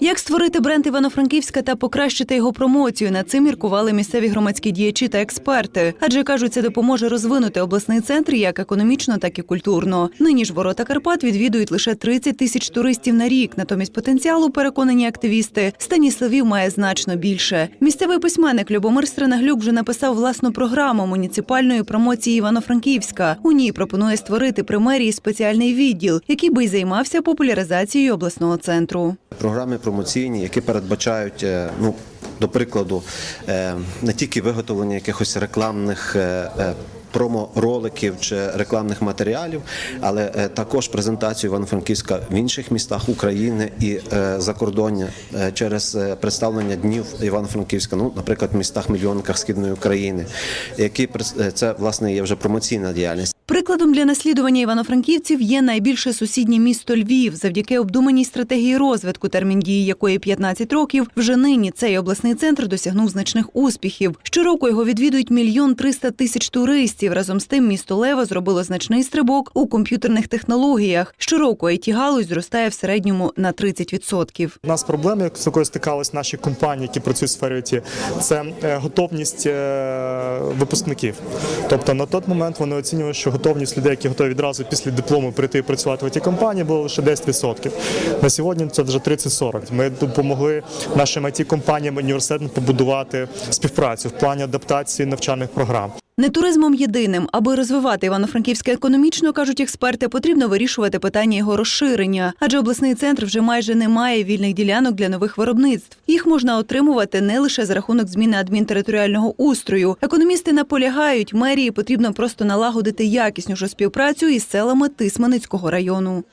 Як створити бренд Івано-Франківська та покращити його промоцію? Над цим міркували місцеві громадські діячі та експерти. Адже кажуть, це допоможе розвинути обласний центр як економічно, так і культурно. Нині ж ворота Карпат відвідують лише 30 тисяч туристів на рік. Натомість потенціалу, переконані активісти, Станіславів має значно більше. Місцевий письменник Любомир Стренаглюк вже написав власну програму муніципальної промоції Івано-Франківська. У ній пропонує створити при мерії спеціальний відділ, який би й займався популяризацією обласного центру. Програми промоційні, які передбачають, е, ну, до прикладу, е, не тільки виготовлення якихось рекламних. е, Промо-роликів чи рекламних матеріалів, але також презентацію Івано-Франківська в інших містах України і закордоння через представлення днів Івано-Франківська, ну, наприклад, в містах мільйонниках східної України, які це власне є вже промоційна діяльність. Прикладом для наслідування івано-франківців є найбільше сусіднє місто Львів. Завдяки обдуманій стратегії розвитку, термін дії якої 15 років, вже нині цей обласний центр досягнув значних успіхів. Щороку його відвідують мільйон триста тисяч туристів. Разом з тим, місто Лева зробило значний стрибок у комп'ютерних технологіях. Щороку it галузь зростає в середньому на 30%. У нас проблеми, з якою стикались наші компанії, які працюють в сфері ІТ, це е, готовність е, випускників. Тобто на той момент вони оцінювали, що готовність людей, які готові відразу після диплому прийти і працювати в ті компанії, було лише 10%. На сьогодні це вже 30-40. Ми допомогли нашим it компаніям університетам побудувати співпрацю в плані адаптації навчальних програм. Не туризмом єдиним, аби розвивати Івано-Франківське економічно, кажуть експерти, потрібно вирішувати питання його розширення, адже обласний центр вже майже не має вільних ділянок для нових виробництв. Їх можна отримувати не лише за рахунок зміни адмінтериторіального устрою. Економісти наполягають, мерії потрібно просто налагодити якіснішу співпрацю із селами Тисманицького району.